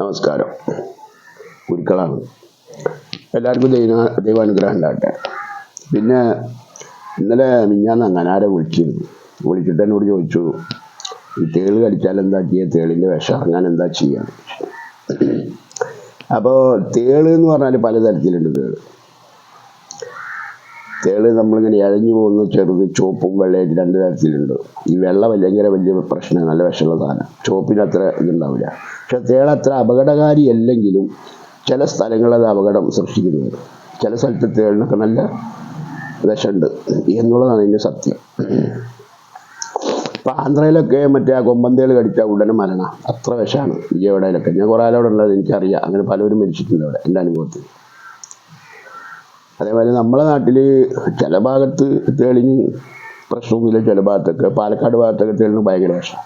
നമസ്കാരം. ഗുരുക്കളാണ്. എല്ലാവർക്കും ദൈവ ദൈവാനുഗ്രഹം ഉണ്ടാകട്ടെ പിന്നെ ഇന്നലെ മിഞ്ഞാന്ന് അങ്ങനാരെ വിളിച്ചിരുന്നു. വിളിച്ചിട്ട് എന്നോട് ചോദിച്ചു ഈ തേൾ കടിച്ചാൽ എന്താ ചെയ്യുക തേളിന്റെ വിഷം എന്താ ചെയ്യുക അപ്പോൾ തേൾ എന്ന് പറഞ്ഞാൽ പലതരത്തിലുണ്ട് തേൾ തേൾ നമ്മളിങ്ങനെ ഇഴഞ്ഞു പോകുന്ന ചെറുത് ചുവപ്പും വെള്ളയായിട്ട് രണ്ട് തരത്തിലുണ്ട്. ഈ വെള്ള ഭയങ്കര വലിയ പ്രശ്നം നല്ല വിഷമുള്ള സാധനം. ഇതുണ്ടാവില്ല. പക്ഷെ തേൾ അത്ര അപകടകാരി അല്ലെങ്കിലും ചില സ്ഥലങ്ങളത് അപകടം സൃഷ്ടിക്കുന്നുണ്ട്. ചില സ്ഥലത്ത് തേളിനൊക്കെ നല്ല വിഷമുണ്ട്. എന്നുള്ളതാണ് അതിന്റെ സത്യം. ഇപ്പം ആന്ധ്രയിലൊക്കെ മറ്റേ ആ കൊമ്പന്തേൾ കടിച്ചാൽ ഉടനെ മരണം. അത്ര വിഷമാണ് വിജയവാഡയിലൊക്കെ ഞാൻ കുറേ ആളവിടെ എനിക്കറിയാം. അങ്ങനെ പലരും മരിച്ചിട്ടുണ്ട് അവിടെ എന്റെ അനുഭവത്തിൽ. അതേപോലെ നമ്മളെ നാട്ടിൽ ചില ഭാഗത്ത് തെളിഞ്ഞ് പ്രശ്നമൊന്നുമില്ല ചില ഭാഗത്തൊക്കെ. പാലക്കാട് ഭാഗത്തൊക്കെ തെളിഞ്ഞ് ഭയങ്കര വിഷം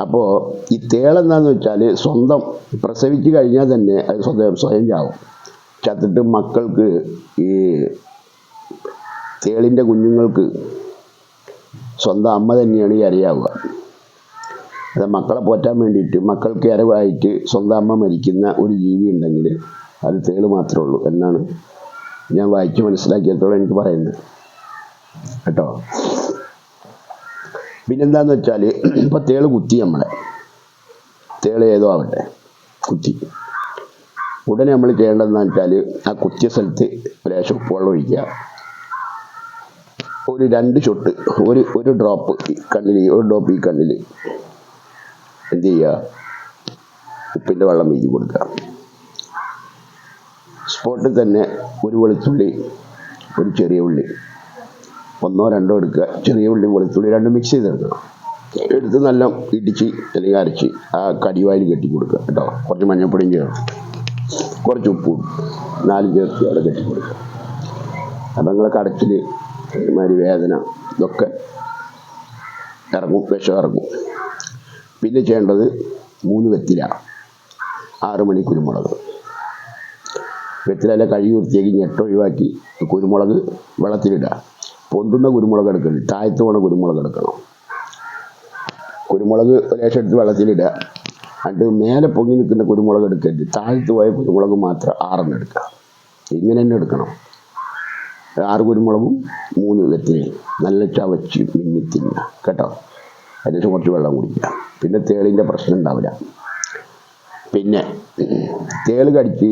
അപ്പോൾ ഈ തേളെന്താന്ന് വെച്ചാൽ സ്വന്തം പ്രസവിച്ച് കഴിഞ്ഞാൽ തന്നെ അത് സ്വന്തം സ്വയം ചാവും. ചത്തിട്ട് മക്കൾക്ക് ഈ തേളിന്റെ കുഞ്ഞുങ്ങൾക്ക് സ്വന്തം അമ്മ തന്നെയാണ് ഈ അരയാവുക. അത് മക്കളെ പോറ്റാൻ വേണ്ടിയിട്ട് മക്കൾക്ക് ഇരവായിട്ട് സ്വന്തം അമ്മ മരിക്കുന്ന ഒരു ജീവി ഉണ്ടെങ്കിൽ അത് തേൾ മാത്രമേ ഉള്ളൂ. എന്നാണ് ഞാൻ വായിച്ച് മനസ്സിലാക്കിയത്തോളം എനിക്ക് പറയുന്നത്. കേട്ടോ? പിന്നെന്താന്ന് വെച്ചാൽ ഇപ്പൊ തേൾ കുത്തി നമ്മളെ. തേൾ ഏതോ ആവട്ടെ. കുത്തി. ഉടനെ നമ്മൾ ചെയ്യേണ്ടതെന്ന് വെച്ചാൽ ആ കുത്തിയ സ്ഥലത്ത് ലേശം ഉപ്പുവെള്ളം ഒഴിക്കുക. ഒരു രണ്ട് ഷൊട്ട് ഒരു ഒരു ഡ്രോപ്പ് ഈ കണ്ണിൽ ഒരു ഡ്രോപ്പ് ഈ കണ്ണിൽ എന്ത് ചെയ്യുക? ഉപ്പിന്റെ വെള്ളം വീതി കൊടുക്കുക. സ്പോട്ടിൽ തന്നെ ഒരു വെളുത്തുള്ളി ഒരു ചെറിയ ഉള്ളി. ഒന്നോ രണ്ടോ എടുക്കുക. ചെറിയ ഉള്ളി വെളുത്തുള്ളി രണ്ടും മിക്സ് ചെയ്തെടുക്കണം എടുത്ത് നല്ല ഇടിച്ച് അല്ലെങ്കിൽ അരച്ച് ആ കടിവായിൽ കെട്ടി കൊടുക്കുക കേട്ടോ. കുറച്ച് മഞ്ഞപ്പൊടിയും ചേർക്കും കുറച്ച് ഉപ്പും നാല് ചേർത്ത് അവിടെ കെട്ടി കൊടുക്കുക. അപ്പം നിങ്ങളെ കടച്ചിൽ ഒരുമാതിരി വേദന ഇതൊക്കെ ഇറങ്ങും വിഷം ഇറങ്ങും. പിന്നെ ചെയ്യേണ്ടത് മൂന്ന് വെത്തില ആറ് മണി കുരുമുളക് വെത്തില കഴുകി വൃത്തിയാക്കി ഞെട്ടൊഴിവാക്കി കുരുമുളക് വെള്ളത്തിലിടുക. പൊന്തുന്ന കുരുമുളക് എടുക്കരുത് താഴത്ത് പോണ കുരുമുളക് എടുക്കണം. കുരുമുളക് ലേശം എടുത്ത് വെള്ളത്തിലിടുക. എന്നിട്ട് മേലെ പൊങ്ങി നിൽക്കുന്ന കുരുമുളക് എടുക്കരുത്. താഴത്ത് പോയ കുരുമുളക് മാത്രം ആറെണ്ണം എടുക്കുക. ഇങ്ങനെ തന്നെ എടുക്കണം. ആറ് കുരുമുളകും മൂന്ന് വെത്തിന് നല്ല ചവച്ച് മിന്നി തിന്നുക. കേട്ടോ? അതിനുശേഷം കുറച്ച് വെള്ളം കുടിക്കുക. പിന്നെ തേളിന്റെ പ്രശ്നം ഉണ്ടാവില്ല. പിന്നെ തേൾ കടിച്ച്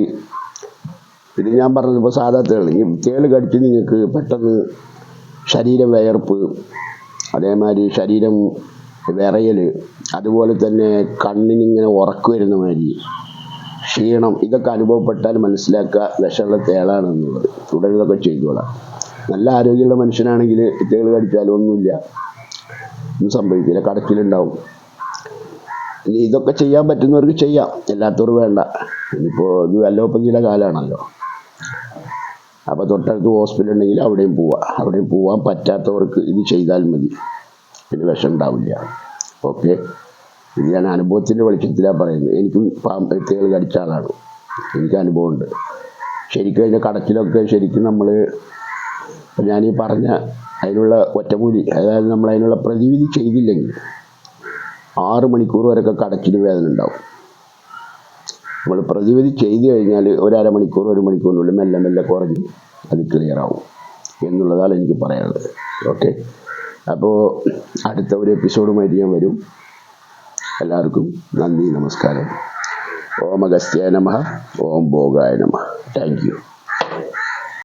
ഇത് ഞാൻ പറഞ്ഞത് ഇപ്പോൾ സാധാ തേൾ ഈ തേൾ കടിച്ച് നിങ്ങൾക്ക് പെട്ടെന്ന് ശരീരം വിയർപ്പ് അതേമാതിരി ശരീരം വിറയൽ അതുപോലെ തന്നെ കണ്ണിനിങ്ങനെ ഉറക്ക് വരുന്ന മാതിരി ക്ഷീണം ഇതൊക്കെ അനുഭവപ്പെട്ടാൽ മനസ്സിലാക്കുക വിഷമുള്ള തേളാണ് എന്നുള്ളത് തുടരുന്നതൊക്കെ ചെയ്തോളാം. നല്ല ആരോഗ്യമുള്ള മനുഷ്യനാണെങ്കിൽ തേൾ കടിച്ചാലും ഒന്നുമില്ല. ഒന്നും സംഭവിക്കില്ല. കടച്ചിലുണ്ടാവും. ഇനി ഇതൊക്കെ ചെയ്യാൻ പറ്റുന്നവർക്ക് ചെയ്യാം. എല്ലാത്തവർ വേണ്ട. ഇനിയിപ്പോൾ ഇത് അലോപ്പതിയുടെ കാലമാണല്ലോ അപ്പോൾ തൊട്ടടുത്ത് ഹോസ്പിറ്റൽ ഉണ്ടെങ്കിൽ അവിടെയും പോവാം. അവിടെയും പോവാൻ പറ്റാത്തവർക്ക് ഇത് ചെയ്താൽ മതി. പിന്നെ വിഷം ഉണ്ടാവില്ല. ഓക്കെ ഇത് ഞാൻ അനുഭവത്തിന്റെ വെളിച്ചത്തിലാണ് പറയുന്നത്. എനിക്കും പാമ്പ് കടിച്ച ആളാണ്. എനിക്ക് അനുഭവമുണ്ട്. ശരിക്കും അതിന്റെ കടച്ചിലൊക്കെ ശരിക്കും നമ്മൾ ഞാൻ ഈ പറഞ്ഞ അതിനുള്ള ഒറ്റമൂലി അതായത് നമ്മൾ അതിനുള്ള പ്രതിവിധി ചെയ്തില്ലെങ്കിൽ ആറ് മണിക്കൂർ വരെയൊക്കെ കടച്ചിന് വേദന ഉണ്ടാവും. നമ്മൾ പ്രതിവിധി ചെയ്തു കഴിഞ്ഞാൽ ഒരു അരമണിക്കൂർ ഒരു മണിക്കൂറിനുള്ളിൽ മെല്ലെ മെല്ലെ കുറഞ്ഞ് അത് ക്ലിയർ ആവും എന്നുള്ളതാണ് എനിക്ക് പറയാനുള്ളത്. ഓക്കെ അപ്പോൾ അടുത്ത ഒരു എപ്പിസോഡുമായിട്ട് ഞാൻ വരും. എല്ലാവർക്കും നന്ദി നമസ്കാരം. ഓം അഗസ്ത്യായ നമ ഓം ഭോഗായ നമ. Thank you